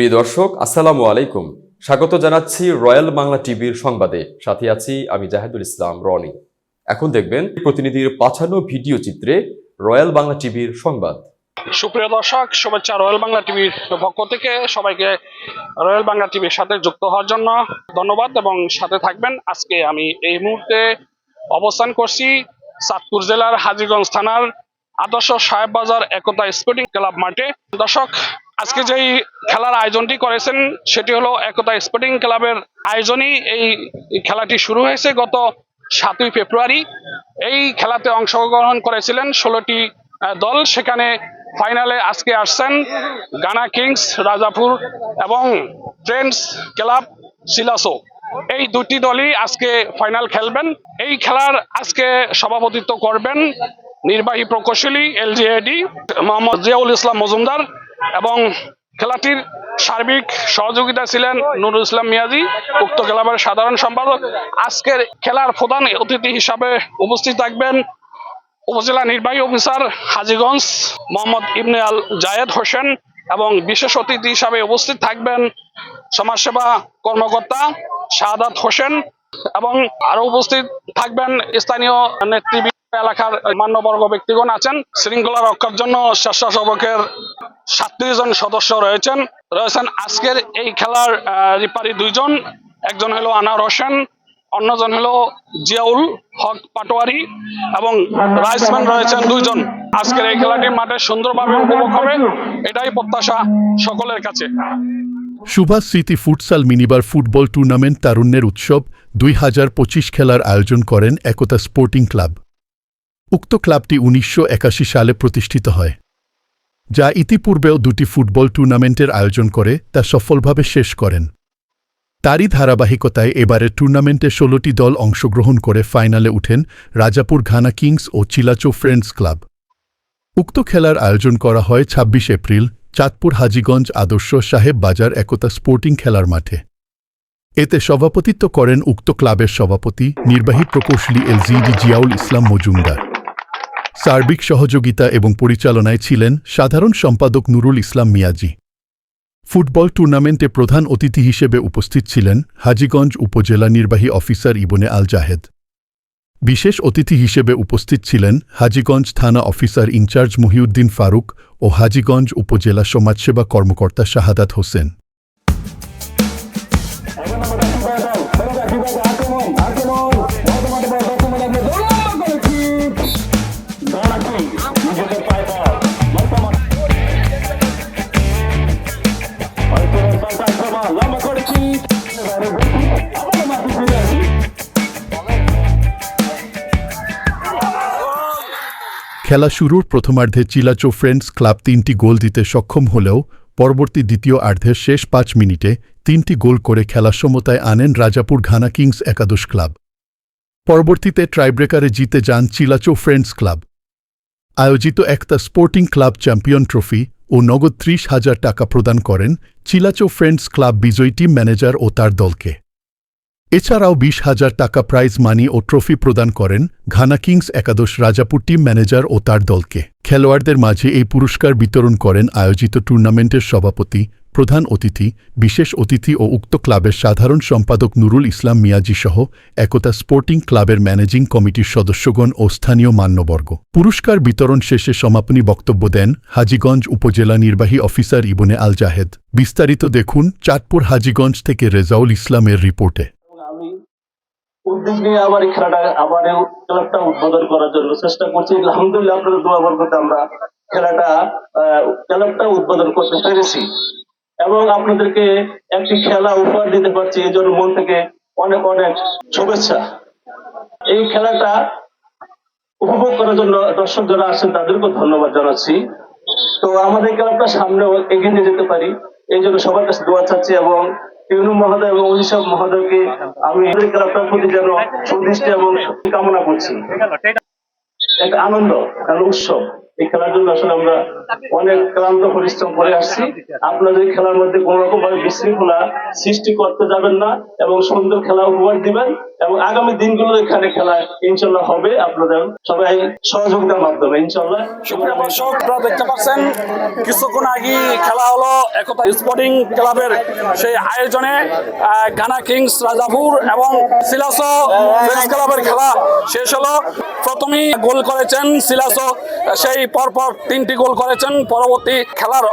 প্রিয় দর্শক, আসসালামু আলাইকুম। স্বাগত জানাচ্ছি রয়্যাল বাংলা টিভির সংবাদে। সাথে আছি আমি জাহেদুল ইসলাম, রনি। এখন দেখবেন প্রতিনিধির পাঠানো ভিডিও চিত্রে রয়্যাল বাংলা টিভির সংবাদ। সুপ্রিয় দর্শক, শুভেচ্ছা রয়্যাল বাংলা টিভির পক্ষ থেকে সবাইকে রয়্যাল বাংলা টিভির সাথে যুক্ত হওয়ার জন্য ধন্যবাদ এবং সাথে থাকবেন আজকে আমি এই মুহূর্তে অবস্থান করছি চাঁদপুর জেলার হাজিগঞ্জ থানার আদর্শ সাহেব বাজার একতা স্পোর্টিং ক্লাব মাঠে। দর্শক আজকে যেই খেলার আয়োজনটি করেছেন, সেটি হলো একতা স্পোর্টিং ক্লাবের আয়োজনই। এই খেলাটি শুরু হয়েছে গত সাতই ফেব্রুয়ারি। এই খেলাতে অংশগ্রহণ করেছিলেন ষোলোটি দল। সেখানে ফাইনালে আজকে আসছেন গানা কিংস, রাজাপুর এবং ট্রেন্ডস ক্লাব সিলাসো। এই দুটি দলই আজকে ফাইনাল খেলবেন। এই খেলার আজকে সভাপতিত্ব করবেন নির্বাহী প্রকৌশলী, এলজিএডি, মোহাম্মদ জিয়াউল ইসলাম মজুমদার। এবং খেলাটির সার্বিক সহযোগিতা ছিলেন নুরুল ইসলাম মিয়াজি, উক্ত ক্লাবের সাধারণ সম্পাদক। আজকের খেলার প্রধান অতিথি হিসাবে উপস্থিত থাকবেন উপজেলা নির্বাহী অফিসার হাজীগঞ্জ মোহাম্মদ ইবনে আল জায়েদ হোসেন এবং বিশেষ অতিথি হিসাবে উপস্থিত থাকবেন সমাজসেবা কর্মকর্তা শাহাদাত হোসেন এবং আরও উপস্থিত থাকবেন স্থানীয় নেতৃবৃন্দ। এলাকার মান্যবর্গ ব্যক্তিগণ আছেন। শৃঙ্খলা রক্ষার জন্য স্বেচ্ছাসেবকের সাতত্রিশ জন সদস্য রয়েছেন। রয়েছেন আজকের এই খেলার রিপারি দুইজন। একজন হলো আনার হোসেন, অন্যজন হলো জিয়াউল হক পাটোয়ারি এবং রাইসম্যান রয়েছেন দুইজন। আজকের এই খেলাটি মাঠে সুন্দরভাবে উপভোগ হবে, এটাই প্রত্যাশা সকলের কাছে। সুভাষ স্মৃতি ফুটসাল মিনিবার ফুটবল টুর্নামেন্ট তারুণ্যের উৎসব দুই হাজার পঁচিশ খেলার আয়োজন করেন একতা স্পোর্টিং ক্লাব। উক্ত ক্লাবটি উনিশশো একাশি সালে প্রতিষ্ঠিত হয়, যা ইতিপূর্বেও দুটি ফুটবল টুর্নামেন্টের আয়োজন করে তা সফলভাবে শেষ করেন। তারই ধারাবাহিকতায় এবারের টুর্নামেন্টে ষোলোটি দল অংশগ্রহণ করে ফাইনালে উঠেন রাজাপুর ঘানা কিংস ও চিলাচো ফ্রেন্ডস ক্লাব। উক্ত খেলার আয়োজন করা হয় ২৬ এপ্রিল চাঁদপুর হাজীগঞ্জ আদর্শ সাহেব বাজার একতা স্পোর্টিং খেলার মাঠে। এতে সভাপতিত্ব করেন উক্ত ক্লাবের সভাপতি, নির্বাহী প্রকৌশলী এলজিডি জিয়াউল ইসলাম মজুমদার। সার্বিক সহযোগিতা এবং পরিচালনায় ছিলেন সাধারণ সম্পাদক নুরুল ইসলাম মিয়াজি। ফুটবল টুর্নামেন্টে প্রধান অতিথি হিসেবে উপস্থিত ছিলেন হাজীগঞ্জ উপজেলা নির্বাহী অফিসার ইবনে আল জাহেদ বিশেষ অতিথি হিসেবে উপস্থিত ছিলেন হাজীগঞ্জ থানা officer in charge Mohiuddin Faruk ও হাজীগঞ্জ উপজেলা সমাজসেবা কর্মকর্তা শাহাদাত হোসেন। খেলা শুরুর প্রথমার্ধে চিলাচো ফ্রেন্ডস ক্লাব তিনটি গোল দিতে সক্ষম হলেও পরবর্তী দ্বিতীয় আর্ধের শেষ পাঁচ মিনিটে তিনটি গোল করে খেলা সমতায় আনেন রাজাপুর ঘানা কিংস একাদশ ক্লাব। পরবর্তীতে ট্রাইব্রেকারে জিতে যান চিলাচো ফ্রেন্ডস ক্লাব। আয়োজিত একটা স্পোর্টিং ক্লাব চ্যাম্পিয়ন ট্রফি ও নগদ ত্রিশ হাজার টাকা প্রদান করেন চিলাচো ফ্রেন্ডস ক্লাব বিজয়ী টিম ম্যানেজার ও তার দলকে। এছাড়াও বিশ হাজার টাকা প্রাইজ মানি ও ট্রফি প্রদান করেন ঘানা কিংস একাদশ রাজাপুর টিম ম্যানেজার ও তার দলকে। খেলোয়াড়দের মাঝে এই পুরস্কার বিতরণ করেন আয়োজিত টুর্নামেন্টের সভাপতি, প্রধান অতিথি, বিশেষ অতিথি ও উক্ত ক্লাবের সাধারণ সম্পাদক নুরুল ইসলাম মিয়াজি সহ একতা স্পোর্টিং ক্লাবের ম্যানেজিং কমিটির সদস্যগণ ও স্থানীয় মান্যবর্গ। পুরস্কার বিতরণ শেষে সমাপনী বক্তব্য দেন হাজীগঞ্জ উপজেলা নির্বাহী অফিসার ইবনে আল জাহেদ বিস্তারিত দেখুন চাঁদপুর হাজীগঞ্জ থেকে রেজাউল ইসলামের রিপোর্টে। উদ্যোগ নিয়ে আবার এই খেলাটা আবার ক্লাবটা উদ্বোধন করার জন্য চেষ্টা করছি। আলহামদুলিল্লাহ, আপনাদের দোয়া বরকতে আমরা খেলাটা ক্লাবটা উদ্বোধন করতে পেরেছি। এবং আপনাদেরকে একটি খেলা উপহার দিতে পারছি, এই জন্য মন থেকে অনেক অনেক শুভেচ্ছা। এই খেলাটা উপভোগ করার জন্য দর্শক যারা আসেন তাদেরকেও ধন্যবাদ জানাচ্ছি। তো আমাদের ক্লাবটা সামনে এগিয়ে নিয়ে যেতে পারি। এই জন্য সবার কাছে দোয়া চাচ্ছি এবং ইউনু মহোদয় এবং অভিষেক মহোদয়কে আমি আপনার প্রতি যেন সুদৃষ্টি এবং কামনা করছি। এক আনন্দ কারণ উৎসব। এই খেলার জন্য আসলে আমরা অনেক ক্লান্ত, পরিশ্রম করে আসছি। আপনাদের খেলার মধ্যে কোন রকম ভাবে বিশৃঙ্খলা সৃষ্টি করতে যাবেন না এবং সুন্দর খেলা উপহার দিবেন এবং আগামী দিনগুলো এখানে খেলা ইনশাল্লাহ হবে আপনাদের সবাই সহযোগিতার মাধ্যমে ইনশাল্লাহ সুপ্রিয় দর্শক, আপনারা দেখতে পাচ্ছেন, কিছুক্ষণ আগে খেলা হলো একতা স্পোর্টিং ক্লাবের সেই আয়োজনে গানা কিংস রাজাপুর এবং সিলাসো ক্লাবের খেলা শেষ হলো। প্রথমেই গোল করেছেন সিলাসো, সেই পরপর তিনটি গোল করেছেন। পরবর্তী খেলার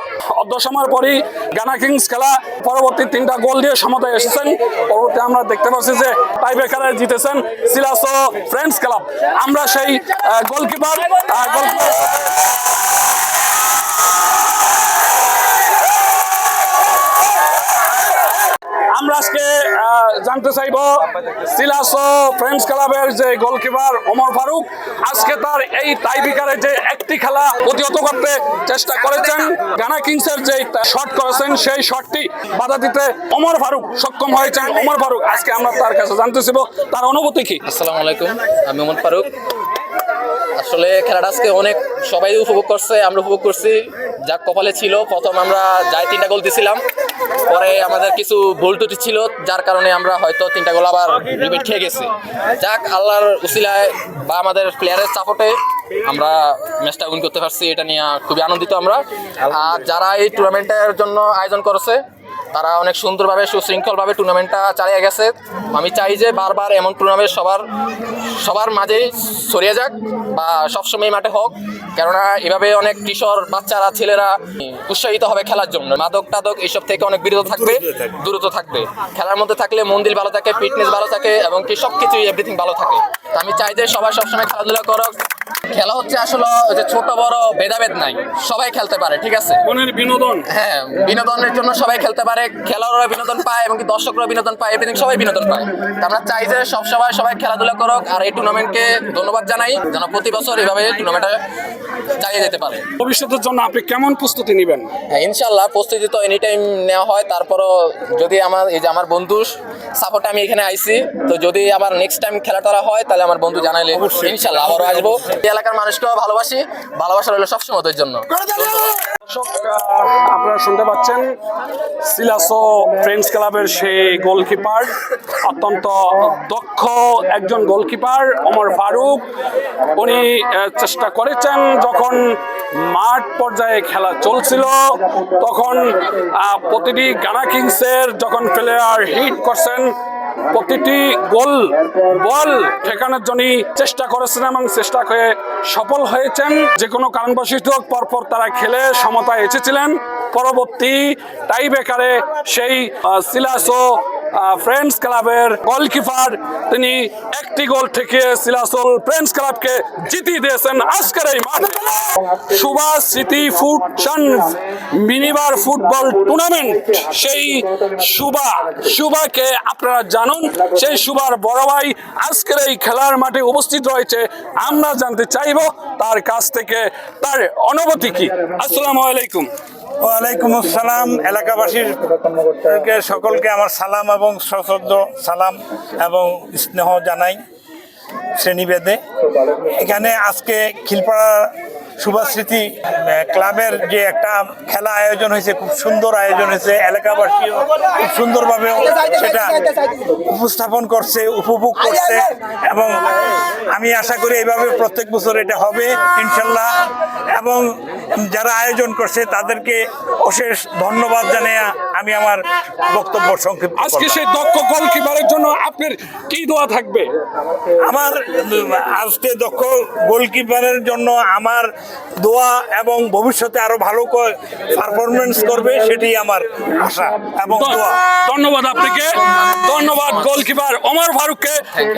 অর্ধ সময়ের পরই গানা কিংস খেলা পরবর্তী তিনটা গোল দিয়ে সমতায় এসেছেন। পরবর্তী আমরা দেখতে পাচ্ছি যে টাই বেকারে জিতেছেন সিলাসো ফ্রেন্ডস ক্লাব। আমরা সেই গোলকিপার গোলকিপার আমরা আজকে জানতে চাইব, সিলাস ফ্রেন্ডস ক্লাবের যে গোলকিপার ওমর ফারুক, আজকে তার এই টাইবিকারে যে একটি খেলা প্রতিহত করতে চেষ্টা করেছেন গানা কিংসের যে শট করেছেন, সেই শটটি বাধা দিতে ওমর ফারুক সক্ষম হয়েছেন। ওমর ফারুক, আজকে আমরা তার কাছে জানতে চাইব, তার অনুভূতি কি? আসসালামু আলাইকুম, আমি ওমর ফারুক। আসলে খেলাটা আজকে অনেক সবাই উপভোগ করছে, আমরা উপভোগ করছি। যা কপালে ছিল। প্রথম আমরা যাই তিনটা গোল দিছিলাম। পরে আমাদের কিছু ভুল ত্রুটি ছিল, যার কারণে আমরা হয়তো তিনটা গোল আবার রিপিট খেয়ে গেছি। যাক, আল্লাহর উসিলায় বা আমাদের প্লেয়ারের সাপোর্টে আমরা ম্যাচটা উইন করতে পারছি। এটা নিয়ে খুবই আনন্দিত আমরা। আর যারা এই টুর্নামেন্টের জন্য আয়োজন করেছে তারা অনেক সুন্দরভাবে সুশৃঙ্খলভাবে টুর্নামেন্টটা চালিয়ে গেছে। আমি চাই যে বারবার এমন টুর্নামেন্ট সবার সবার মাঝেই ছড়িয়ে যাক বা সবসময় মাঠে হোক। কেননা এভাবে অনেক কিশোর বাচ্চারা ছেলেরা উৎসাহিত হবে খেলার জন্য। মাদক টাদক এইসব থেকে অনেক বিরত থাকবে দূরত থাকবে। খেলার মধ্যে থাকলে মন্দির ভালো থাকে ফিটনেস ভালো থাকে এবং কি সব কিছুই এভরিথিং ভালো থাকে। আমি চাই যে সবাই সবসময় খেলাধুলা করক। খেলা হচ্ছে আসলে যে ছোট বড় ভেদাভেদ নাই। সবাই খেলতে পারে ঠিক আছে? মনের বিনোদন। হ্যাঁ বিনোদনের জন্য সবাই খেলতে পারে খেলোয়াড়রা বিনোদন পায় এবং দর্শকরা বিনোদন পায় এভরিথিং সবাই বিনোদন পায়। আমরা চাই যে সব সময় সবাই খেলাধুলা করুক আর এই টুর্নামেন্টকে ধন্যবাদ জানাই যেন প্রতি বছর এভাবে টুর্নামেন্টটা চালিয়ে যেতে পারে। ভবিষ্যতের জন্য আপনি কেমন প্রস্তুতি নেবেন? হ্যাঁ ইনশাল্লাহ প্রস্তুতি তো এনি টাইম নেওয়া হয় তারপরও যদি আমার এই যে আমার বন্ধু সাপোর্টে আমি এখানে আইছি তো যদি আবার নেক্সট টাইম খেলাটা হয় তাহলে আমার বন্ধু জানাইলে ইনশাল্লাহ আবারও আসব। এলাকার মানুষকেও ভালোবাসি, ভালোবাসা রইল সবসময় ওদের জন্য। আপনারা শুনতে পাচ্ছেন, সিলাসো ফ্রেন্ডস ক্লাবের সেই গোলকিপার অত্যন্ত দক্ষ একজন গোলকিপার অমর ফারুক। উনি চেষ্টা করেছেন যখন মাঠ পর্যায়ে খেলা চলছিল, তখন প্রতিটি গানা কিংসের যখন প্লেয়ার হিট করছেন প্রতিটি গোল, বল ঠেকানোর জন্য চেষ্টা করেছেন এবং চেষ্টা করে সফল হয়েছেন। যে কোনো কারণবশিষ্ট পরপর তারা খেলে সমতায় এসেছিলেন। পরবর্তী টাই বেকারে সেই সিলাস সিলাসো ফ্রেন্ডস ক্লাবের গোলকিপার তিনি একটি গোল ঠেকিয়ে সিলাসোল ফ্রেন্ডস ক্লাবকে জিতিয়ে দিয়েছেন আজকের এই মাঠ। সুভাষ স্মৃতি ফুটশন মিনিবার ফুটবল টুর্নামেন্ট সেই সুবা সুবাকে আপনারা জানুন, সেই সুবার বড় ভাই আজকের এই খেলার মাঠে উপস্থিত রয়েছে, আমরা জানতে চাইব তার কাছ থেকে তার অনুভূতি কি? আসসালামু আলাইকুম। ওয়ালাইকুম আসসালাম এলাকাবাসীর সকলকে আমার সালাম এবং সশ্রদ্ধ সালাম এবং স্নেহ জানাই শ্রেণীভেদে। এখানে আজকে খিলপাড়া শুভাস্মৃতি ক্লাবের যে একটা খেলা আয়োজন হয়েছে, খুব সুন্দর আয়োজন হয়েছে, এলাকাবাসীও খুব সুন্দরভাবে সেটা উপস্থাপন করছে, উপভোগ করছে এবং আমি আশা করি এইভাবে প্রত্যেক বছর এটা হবে, ইনশাল্লাহ। এবং যারা আয়োজন করছে তাদেরকে অশেষ ধন্যবাদ জানিয়ে আমি আমার বক্তব্য সংক্ষিপ্ত আজকে সেই দক্ষ গোলকিপারের জন্য আপনার কি দোয়া থাকবে? আমার আজকে দক্ষ গোলকিপারের জন্য আমার দোয়া এবং ভবিষ্যতে আরও ভালো পারফরমেন্স করবে সেটি আমার আশা এবং দোয়া। ধন্যবাদ আপনাকে। ধন্যবাদ গোলকিপার অমর ফারুককে।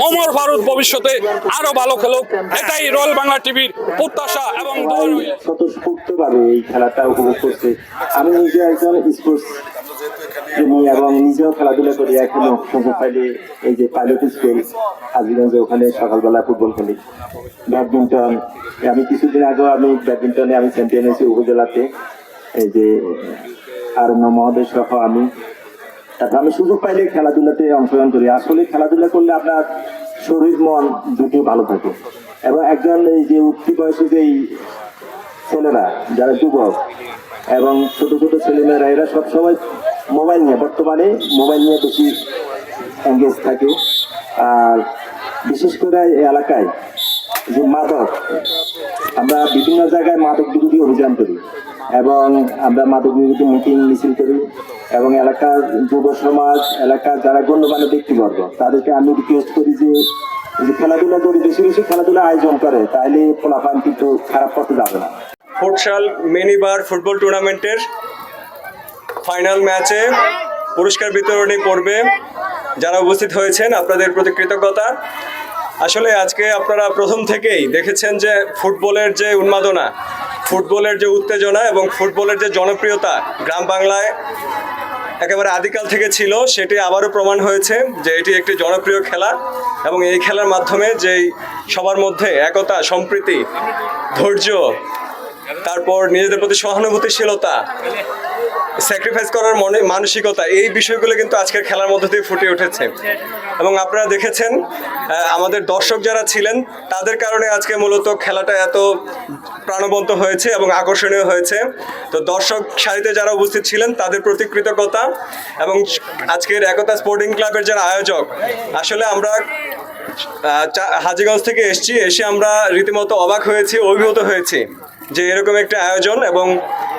অমর ফারুক ভবিষ্যতে আরও ভালো খেলুক। এটাই রয়্যাল বাংলা টিভির প্রত্যাশা এবং দোয়া স্বতঃস্ফূর্তভাবে এই খেলাটা উপভোগ করছে। আমি নিজে একজন স্পোর্টস প্রেমী এবং নিজেও খেলাধুলা করি, এখনও সুযোগ পাইলে এই যে পাইলট স্কুল হাজিগঞ্জে ওখানে সকালবেলা ফুটবল খেলি। ব্যাডমিন্টন, আমি কিছুদিন আগেও আমি ব্যাডমিন্টনে আমি চ্যাম্পিয়ন হয়েছি উপজেলাতে। এই যে আর মহোদয় সহ আমি। তারপর আমি সুযোগ পাইলে খেলাধুলাতে অংশগ্রহণ করি। আসলে খেলাধুলা করলে আপনার শরীর, মন দুটো ভালো থাকে। এবং একজন এই যে উঠতি বয়সে যে ছেলেরা, যারা যুবক এবং ছোট ছোট ছেলেমেয়েরা, এরা সবসময় মোবাইল নিয়ে, বর্তমানে মোবাইল নিয়ে বেশি এঙ্গেজ থাকে। আর বিশেষ করে এই এলাকায় যে মাদক, আমরা বিভিন্ন জায়গায় মাদক বিরোধী অভিযান করি এবং আমরা মাদক বিরোধী মিটিং, মিছিল করি এবং এলাকার যুব সমাজ, এলাকার যারা গণ্যমান্য ব্যক্তিবর্গ, তাদেরকে আমি রিকোয়েস্ট করি যে খেলাধুলা যদি বেশি বেশি খেলাধুলা আয়োজন করে, তাহলে ফলাফল কিন্তু খারাপ করতে যাবে না। ফুটসাল মিনিবার ফুটবল টুর্নামেন্টের ফাইনাল ম্যাচে পুরস্কার বিতরণী পর্বে যারা উপস্থিত হয়েছেন, আপনাদের প্রতি কৃতজ্ঞতা। আসলে আজকে আপনারা প্রথম থেকেই দেখেছেন যে ফুটবলের যে উন্মাদনা, ফুটবলের যে উত্তেজনা এবং ফুটবলের যে জনপ্রিয়তা গ্রাম বাংলায় একেবারে আদিকাল থেকে ছিল, সেটি আবারও প্রমাণ হয়েছে যে এটি একটি জনপ্রিয় খেলা এবং এই খেলার মাধ্যমে যেই সবার মধ্যে একতা, সম্প্রীতি, ধৈর্য তারপর নিজেদের প্রতি সহানুভূতিশীলতা স্যাক্রিফাইস করার মনে, মানসিকতা, এই বিষয়গুলো কিন্তু আজকের খেলার মধ্যে দিয়ে ফুটে উঠেছে। এবং আপনারা দেখেছেন আমাদের দর্শক যারা ছিলেন, তাদের কারণে আজকে মূলত খেলাটা এত প্রাণবন্ত হয়েছে এবং আকর্ষণীয় হয়েছে। তো দর্শক সারিতে যারা উপস্থিত ছিলেন, তাদের প্রতি কৃতজ্ঞতা এবং আজকের একতা স্পোর্টিং ক্লাবের যারা আয়োজক, আসলে আমরা হাজীগঞ্জ থেকে এসেছি, এসে আমরা রীতিমতো অবাক হয়েছি, অভিভূত হয়েছি। যে এরকম একটা আয়োজন এবং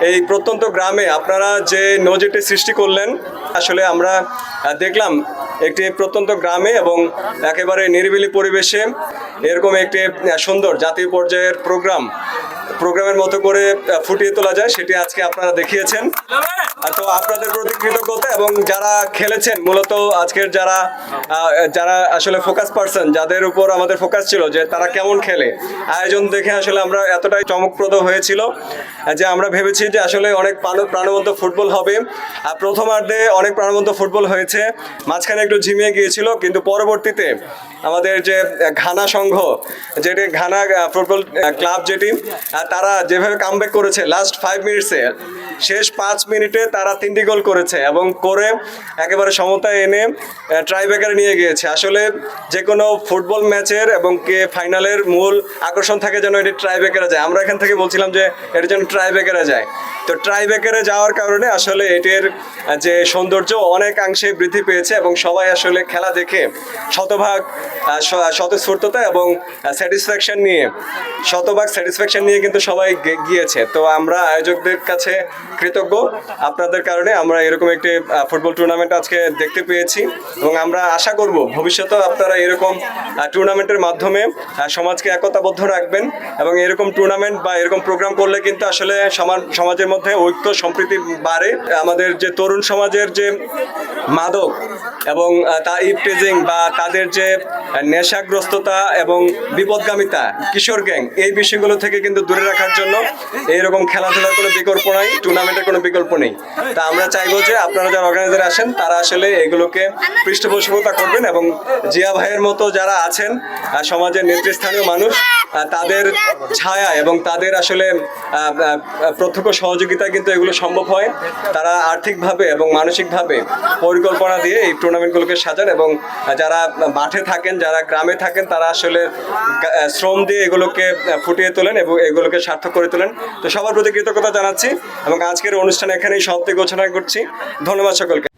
এই প্রত্যন্ত গ্রামে আপনারা যে নজিরটি সৃষ্টি করলেন, আসলে আমরা দেখলাম একটি প্রত্যন্ত গ্রামে এবং একেবারে নিরিবিলি পরিবেশে এরকম একটি সুন্দর জাতীয় পর্যায়ের প্রোগ্রাম, প্রোগ্রামের মতো করে ফুটিয়ে তোলা যায়, সেটি আজকে আপনারা দেখিয়েছেন। তো আপনাদের প্রতি কৃতজ্ঞতা, এবং যারা খেলেছেন, মূলত আজকের যারা যারা আসলে ফোকাস পার্সন যাদের উপর আমাদের ফোকাস ছিল যে তারা কেমন খেলে, আয়োজন দেখে আসলে আমরা এতটাই চমকপ্রদ হয়েছিল, যে আমরা ভেবেছি যে আসলে অনেক প্রাণবন্ত ফুটবল হবে। আর প্রথমার্ধে অনেক প্রাণবন্ত ফুটবল হয়েছে, মাঝখানে একটু ঝিমিয়ে গিয়েছিল, কিন্তু পরবর্তীতে আমাদের যে ঘানা সংঘ, যেটি ঘানা ফুটবল ক্লাব যেটি তারা যেভাবে কামব্যাক করেছে লাস্ট ফাইভ মিনিটসে শেষ পাঁচ মিনিটে তারা তিনটি গোল করেছে এবং করে একেবারে সমতা এনে ট্রাইব্রেকারে নিয়ে গিয়েছে। আসলে যে কোনো ফুটবল ম্যাচের এবং কে ফাইনালের মূল আকর্ষণ থাকে যেন এটি ট্রাইব্রেকারে যায়। আমরা এখান থেকে বলছিলাম যে এটি যেন ট্রাইব্রেকারে যায়। তো ট্রাইব্রেকারে যাওয়ার কারণে আসলে এটির যে সৌন্দর্য অনেকাংশে বৃদ্ধি পেয়েছে এবং সবাই আসলে খেলা দেখে শতভাগ স্বতঃস্ফূর্ততা এবং স্যাটিসফ্যাকশন নিয়ে, শতভাগ স্যাটিসফ্যাকশন নিয়ে কিন্তু সবাই গিয়েছে। তো আমরা আয়োজকদের কাছে কৃতজ্ঞ। আপনাদের কারণে আমরা এরকম একটি ফুটবল টুর্নামেন্ট আজকে দেখতে পেয়েছি এবং আমরা আশা করব ভবিষ্যতেও আপনারা এরকম টুর্নামেন্টের মাধ্যমে সমাজকে একতাবদ্ধ রাখবেন এবং এরকম টুর্নামেন্ট বা এরকম প্রোগ্রাম করলে কিন্তু আসলে সমাজের মধ্যে ঐক্য সম্প্রীতি বাড়ে। আমাদের যে তরুণ সমাজের যে মাদক এবং তা ইপটেজিং বা তাদের যে নেশাগ্রস্ততা এবং বিপদগামিতা, কিশোর গ্যাং, এই বিষয়গুলো থেকে কিন্তু দূরে রাখার জন্য এইরকম খেলাধুলার কোনো বিকল্প নাই। টুর্নামেন্টের কোনো বিকল্প নেই। তা আমরা চাইব যে আপনারা যারা অর্গানাইজার আসেন, তারা আসলে এগুলোকে পৃষ্ঠপোষকতা করবেন এবং জিয়া ভাইয়ের মতো যারা আছেন সমাজের নেতৃস্থানীয় মানুষ তাদের ছায়া এবং তাদের আসলে প্রত্যক্ষ সহযোগিতা কিন্তু এগুলো সম্ভব হয়। তারা আর্থিকভাবে এবং মানসিকভাবে পরিকল্পনা দিয়ে এই টুর্নামেন্টগুলোকে সাজান এবং যারা মাঠে থাকেন, যারা গ্রামে থাকেন, তারা আসলে শ্রম দিয়ে এগুলোকে ফুটিয়ে তোলেন এবং এগুলোকে সার্থক করে তোলেন। তো সবার প্রতি কৃতজ্ঞতা জানাচ্ছি এবং আজকের অনুষ্ঠান এখানেই সমাপ্তি ঘোষণা করছি। ধন্যবাদ সকলকে।